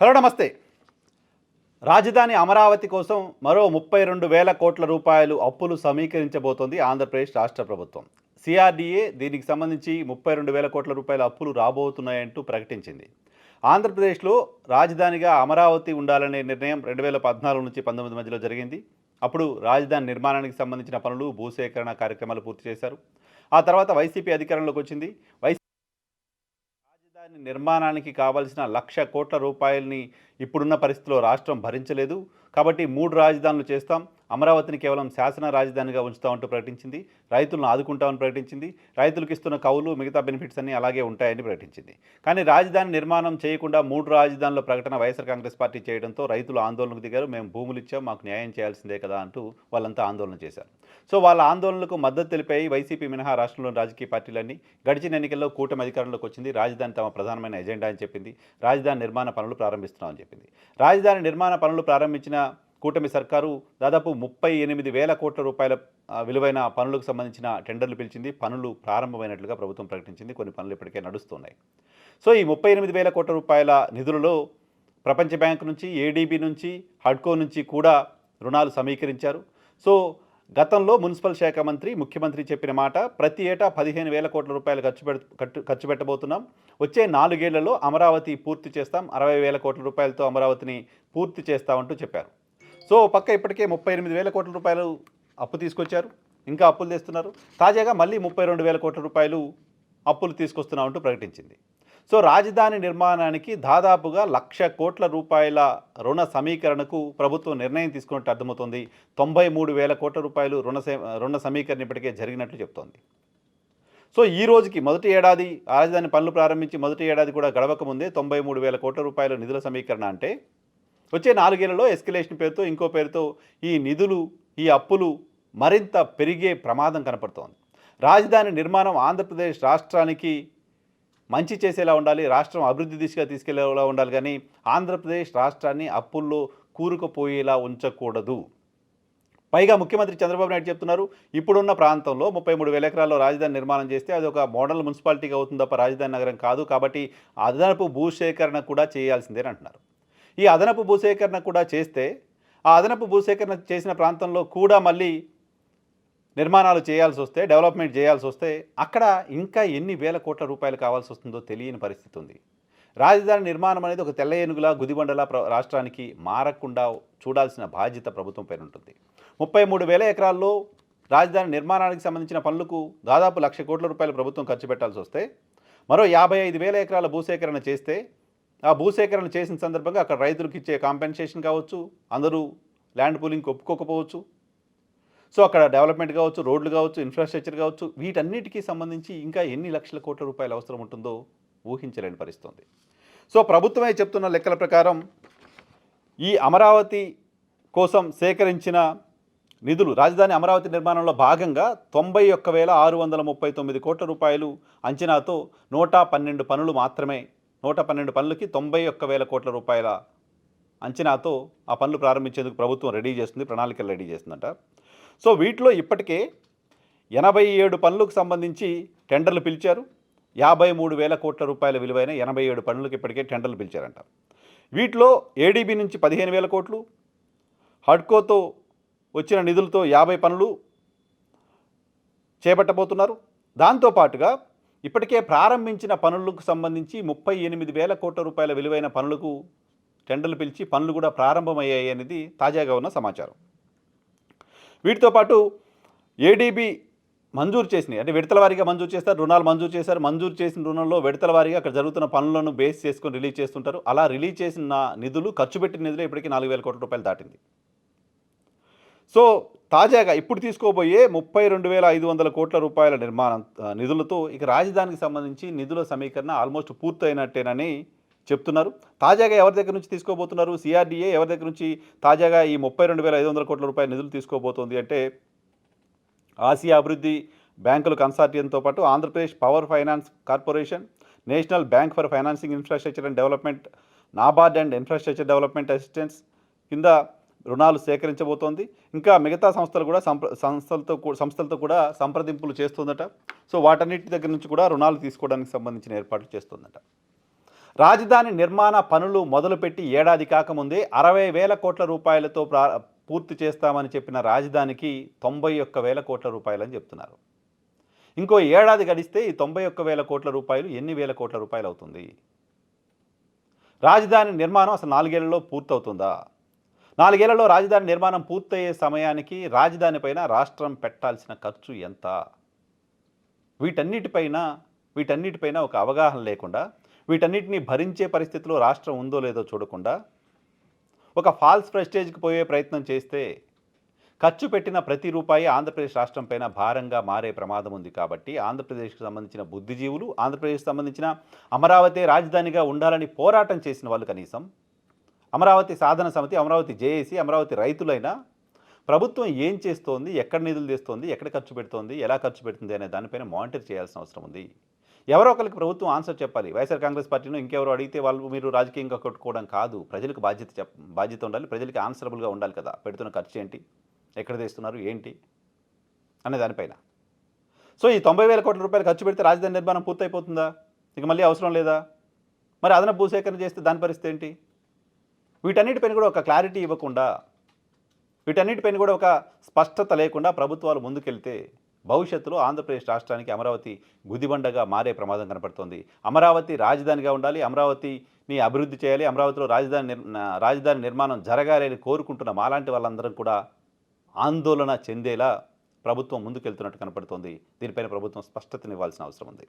Hello నమస్తే. రాజధాని అమరావతి కోసం మరో ముప్పై రెండు వేల కోట్ల రూపాయలు అప్పులు సమీకరించబోతోంది ఆంధ్రప్రదేశ్ రాష్ట్ర ప్రభుత్వం. సిఆర్డీఏ దీనికి సంబంధించి ముప్పై రెండు వేల కోట్ల రూపాయల అప్పులు రాబోతున్నాయంటూ ప్రకటించింది. ఆంధ్రప్రదేశ్లో రాజధానిగా అమరావతి ఉండాలనే నిర్ణయం రెండు వేల పద్నాలుగు నుంచి పంతొమ్మిది మధ్యలో జరిగింది. అప్పుడు రాజధాని నిర్మాణానికి సంబంధించిన పనులు భూసేకరణ కార్యక్రమాలు పూర్తి చేశారు. ఆ తర్వాత వైసీపీ అధికారంలోకి వచ్చింది. వైసీపీ రాజధాని నిర్మాణానికి కావాల్సిన లక్ష కోట్ల రూపాయలని ఇప్పుడున్న పరిస్థితిలో రాష్ట్రం భరించలేదు. కాబట్టి మూడు రాజధానులు చేస్తాం. అమరావతిని కేవలం శాసన రాజధానిగా ఉంచుతామంటూ ప్రకటించింది. రైతులను ఆదుకుంటామని ప్రకటించింది. రైతులకు ఇస్తున్న కవులు మిగతా బెనిఫిట్స్ అన్నీ అలాగే ఉంటాయని ప్రకటించింది. కానీ రాజధాని నిర్మాణం చేయకుండా మూడు రాజధానుల ప్రకటన వైఎస్ఆర్ కాంగ్రెస్ పార్టీ చేయడంతో రైతులు ఆందోళనకు దిగారు. మేము భూములు ఇచ్చాం మాకు న్యాయం చేయాల్సిందే కదా అంటూ వాళ్ళంతా ఆందోళన చేశారు. సో వాళ్ళ ఆందోళనలకు మద్దతు తెలిపాయి. వైసీపీ మినహా రాష్ట్రంలోని రాజకీయ పార్టీలన్నీ గడిచిన ఎన్నికల్లో కూటమి అధికారంలోకి వచ్చింది. రాజధాని తమ ప్రధానమైన ఎజెండా అని చెప్పింది. రాజధాని నిర్మాణ పనులు ప్రారంభిస్తున్నామని చెప్పింది. రాజధాని నిర్మాణ పనులు ప్రారంభించిన కూటమి సర్కారు దాదాపు ముప్పై ఎనిమిది వేల కోట్ల రూపాయల విలువైన పనులకు సంబంధించిన టెండర్లు పిలిచింది. పనులు ప్రారంభమైనట్లుగా ప్రభుత్వం ప్రకటించింది. కొన్ని పనులు ఇప్పటికే నడుస్తున్నాయి. సో ఈ ముప్పై ఎనిమిది వేల కోట్ల రూపాయల నిధులలో ప్రపంచ బ్యాంక్ నుంచి ఏడీబీ నుంచి హడ్కో నుంచి కూడా రుణాలు సమీకరించారు. సో గతంలో మున్సిపల్ శాఖ మంత్రి ముఖ్యమంత్రి చెప్పిన మాట ప్రతి ఏటా పదిహేను వేల కోట్ల రూపాయలు ఖర్చు పెట్టు ఖర్చు ఖర్చు పెట్టబోతున్నాం. వచ్చే నాలుగేళ్ళలో అమరావతి పూర్తి చేస్తాం. అరవై వేల కోట్ల రూపాయలతో అమరావతిని పూర్తి చేస్తామంటూ చెప్పారు. సో పక్క ఇప్పటికే ముప్పై ఎనిమిది వేల కోట్ల రూపాయలు అప్పు తీసుకొచ్చారు. ఇంకా అప్పులు తెస్తున్నారు. తాజాగా మళ్ళీ ముప్పై రెండు వేల కోట్ల రూపాయలు అప్పులు తీసుకొస్తున్నామంటూ ప్రకటించింది. సో రాజధాని నిర్మాణానికి దాదాపుగా లక్ష కోట్ల రూపాయల రుణ సమీకరణకు ప్రభుత్వం నిర్ణయం తీసుకున్నట్టు అర్థమవుతోంది. తొంభై మూడు వేల కోట్ల రూపాయలు రుణ రుణ సమీకరణ ఇప్పటికే జరిగినట్లు చెప్తోంది. సో ఈ రోజుకి మొదటి ఏడాది రాజధాని పనులు ప్రారంభించి మొదటి ఏడాది కూడా గడవక ముందే తొంభై మూడు వేల కోట్ల రూపాయల నిధుల సమీకరణ అంటే వచ్చే నాలుగేళ్ళలో ఎస్కలేషన్ పేరుతో ఇంకో పేరుతో ఈ నిధులు ఈ అప్పులు మరింత పెరిగే ప్రమాదం కనపడుతోంది. రాజధాని నిర్మాణం ఆంధ్రప్రదేశ్ రాష్ట్రానికి మంచి చేసేలా ఉండాలి రాష్ట్రం అభివృద్ధి దిశగా తీసుకెళ్ళేలా ఉండాలి కానీ ఆంధ్రప్రదేశ్ రాష్ట్రాన్ని అప్పుల్లో కూరుకుపోయేలా ఉంచకూడదు. పైగా ముఖ్యమంత్రి చంద్రబాబు నాయుడు చెప్తున్నారు ఇప్పుడున్న ప్రాంతంలో ముప్పై మూడు వేల ఎకరాల్లో రాజధాని నిర్మాణం చేస్తే అది ఒక మోడల్ మున్సిపాలిటీగా అవుతుంది తప్ప రాజధాని నగరం కాదు కాబట్టి అదనపు భూసేకరణ కూడా చేయాల్సిందేనంటున్నారు ఈ అదనపు భూసేకరణ కూడా చేస్తే ఆ అదనపు భూసేకరణ చేసిన ప్రాంతంలో కూడా మళ్ళీ నిర్మాణాలు చేయాల్సి వస్తే డెవలప్మెంట్ చేయాల్సి వస్తే అక్కడ ఇంకా ఎన్ని వేల కోట్ల రూపాయలు కావాల్సి వస్తుందో తెలియని పరిస్థితి ఉంది. రాజధాని నిర్మాణం అనేది ఒక తెల్ల ఏనుగులా గుదిబండలా ప్ర రాష్ట్రానికి మారకుండా చూడాల్సిన బాధ్యత ప్రభుత్వం పైన ఉంటుంది. ముప్పై మూడు వేల ఎకరాల్లో రాజధాని నిర్మాణానికి సంబంధించిన పనులకు దాదాపు లక్ష కోట్ల రూపాయలు ప్రభుత్వం ఖర్చు పెట్టాల్సి వస్తే మరో యాభై ఐదు వేల ఎకరాల భూసేకరణ చేస్తే ఆ భూసేకరణ చేసిన సందర్భంగా అక్కడ రైతులకు ఇచ్చే కాంపెన్సేషన్ కావచ్చు అందరూ ల్యాండ్ పూలింగ్కి ఒప్పుకోకపోవచ్చు. సో అక్కడ డెవలప్మెంట్ కావచ్చు రోడ్లు కావచ్చు ఇన్ఫ్రాస్ట్రక్చర్ కావచ్చు వీటన్నిటికీ సంబంధించి ఇంకా ఎన్ని లక్షల కోట్ల రూపాయలు అవసరం ఉంటుందో ఊహించలేని పరిస్థితుంది. సో ప్రభుత్వమే చెప్తున్న లెక్కల ప్రకారం ఈ అమరావతి కోసం సేకరించిన నిధులు రాజధాని అమరావతి నిర్మాణంలో భాగంగా తొంభై ఒక్క వేల ఆరు వందల ముప్పై తొమ్మిది కోట్ల రూపాయలు అంచనాతో నూట పన్నెండు పనులు మాత్రమే నూట పన్నెండు పనులకి తొంభై ఒక్క వేల కోట్ల రూపాయల అంచనాతో ఆ పనులు ప్రారంభించేందుకు ప్రభుత్వం రెడీ చేస్తుంది ప్రణాళికలు రెడీ చేస్తుందంట. సో వీటిలో ఇప్పటికే ఎనభై ఏడు పనులకు సంబంధించి టెండర్లు పిలిచారు. యాభై మూడు వేల కోట్ల రూపాయల విలువైన ఎనభై ఏడు పనులకు ఇప్పటికే టెండర్లు పిలిచారంట. వీటిలో ఏడీబీ నుంచి పదిహేను వేల కోట్లు హడ్కోతో వచ్చిన నిధులతో యాభై పనులు చేపట్టబోతున్నారు. దాంతోపాటుగా ఇప్పటికే ప్రారంభించిన పనులకు సంబంధించి ముప్పై ఎనిమిది వేల కోట్ల రూపాయల విలువైన పనులకు టెండర్లు పిలిచి పనులు కూడా ప్రారంభమయ్యాయి అనేది తాజాగా ఉన్న సమాచారం. వీటితో పాటు ఏడీబీ మంజూరు చేసినాయి అంటే విడతల వారీగా మంజూరు చేస్తారు రుణాలు మంజూరు చేశారు. మంజూరు చేసిన రుణంలో విడతల వారీగా అక్కడ జరుగుతున్న పనులను బేస్ చేసుకొని రిలీజ్ చేస్తుంటారు. అలా రిలీజ్ చేసిన నిధులు ఖర్చు పెట్టిన నిధులు ఇప్పటికీ నాలుగు వేల కోట్ల రూపాయలు దాటింది. సో తాజాగా ఇప్పుడు తీసుకోబోయే ముప్పై రెండు వేల ఐదు వందల కోట్ల రూపాయల నిర్మాణం నిధులతో ఇక రాజధానికి సంబంధించి నిధుల సమీకరణ ఆల్మోస్ట్ పూర్తయినట్టేనని చెప్తున్నారు. తాజాగా ఎవరి దగ్గర నుంచి తీసుకోబోతున్నారు? సిఆర్డీఏ ఎవరి దగ్గర నుంచి తాజాగా ఈ ముప్పై రెండు వేల ఐదు వందల కోట్ల రూపాయల నిధులు తీసుకోబోతోంది అంటే ఆసియా అభివృద్ధి బ్యాంకుల కన్సార్టియంతో పాటు Andhra Pradesh power finance corporation national bank for financing infrastructure and development NABARD and infrastructure development assistance కింద రుణాలు సేకరించబోతోంది. ఇంకా మిగతా సంస్థలు కూడా సంప్ర సంస్థలతో సంస్థలతో కూడా సంప్రదింపులు చేస్తుందట. సో వాటన్నిటి దగ్గర నుంచి కూడా రుణాలు తీసుకోవడానికి సంబంధించిన ఏర్పాట్లు చేస్తుందట. రాజధాని నిర్మాణ పనులు మొదలుపెట్టి ఏడాది కాకముందే అరవై వేల కోట్ల రూపాయలతో ప్రా పూర్తి చేస్తామని చెప్పిన రాజధానికి తొంభై ఒక్క వేల కోట్ల రూపాయలని చెప్తున్నారు. ఇంకో ఏడాది గడిస్తే ఈ తొంభై ఒక్క వేల కోట్ల రూపాయలు ఎన్ని వేల కోట్ల రూపాయలు అవుతుంది రాజధాని నిర్మాణం అసలు నాలుగేళ్ళలో పూర్తవుతుందా? నాలుగేళ్ళలో రాజధాని నిర్మాణం పూర్తయ్యే సమయానికి రాజధానిపైన రాష్ట్రం పెట్టాల్సిన ఖర్చు ఎంత? వీటన్నిటిపైన వీటన్నిటిపైన ఒక అవగాహన లేకుండా వీటన్నిటిని భరించే పరిస్థితిలో రాష్ట్రం ఉందో లేదో చూడకుండా ఒక ఫాల్స్ ప్రెస్టేజ్కి పోయే ప్రయత్నం చేస్తే ఖర్చు పెట్టిన ప్రతి రూపాయి ఆంధ్రప్రదేశ్ రాష్ట్రం పైన భారంగా మారే ప్రమాదం ఉంది కాబట్టి ఆంధ్రప్రదేశ్కి సంబంధించిన బుద్ధిజీవులు ఆంధ్రప్రదేశ్కి సంబంధించిన అమరావతి రాజధానిగా ఉండాలని పోరాటం చేసిన వాళ్ళు కనీసం అమరావతి సాధన సమితి అమరావతి జేఏసీ అమరావతి రైతులైనా ప్రభుత్వం ఏం చేస్తోంది ఎక్కడ నిధులు తెస్తోంది ఎక్కడ ఖర్చు పెడుతోంది ఎలా ఖర్చు పెడుతుంది అనే దానిపైన మానిటర్ చేయాల్సిన అవసరం ఉంది. ఎవరో ఒకరికి ప్రభుత్వం ఆన్సర్ చెప్పాలి. వైఎస్ఆర్ కాంగ్రెస్ పార్టీను ఇంకెవరో అడిగితే వాళ్ళు మీరు రాజకీయంగా కొట్టుకోవడం కాదు. ప్రజలకు బాధ్యత చెప్ బాధ్యత ఉండాలి. ప్రజలకి ఆన్సరబుల్గా ఉండాలి కదా. పెడుతున్న ఖర్చు ఏంటి? ఎక్కడ తెస్తున్నారు? ఏంటి? అనే దానిపైన. సో ఈ తొంభై వేల కోట్ల రూపాయలు ఖర్చు పెడితే రాజధాని నిర్మాణం పూర్తయిపోతుందా? ఇక మళ్ళీ అవసరం లేదా? మరి అదనపు భూసేకరణ చేస్తే దాని పరిస్థితి ఏంటి? వీటన్నిటిపైన కూడా ఒక క్లారిటీ ఇవ్వకుండా వీటన్నిటిపైన కూడా ఒక స్పష్టత లేకుండా ప్రభుత్వాలు ముందుకెళ్తే భవిష్యత్తులో ఆంధ్రప్రదేశ్ రాష్ట్రానికి అమరావతి గుదిబండగా మారే ప్రమాదం కనపడుతోంది. అమరావతి రాజధానిగా ఉండాలి అమరావతిని అభివృద్ధి చేయాలి అమరావతిలో రాజధాని రాజధాని నిర్మాణం జరగాలి అని కోరుకుంటున్న. మాలాంటి వాళ్ళందరం కూడా ఆందోళన చెందేలా ప్రభుత్వం ముందుకెళ్తున్నట్టు కనపడుతోంది. దీనిపైన ప్రభుత్వం స్పష్టతనివ్వాల్సిన అవసరం ఉంది.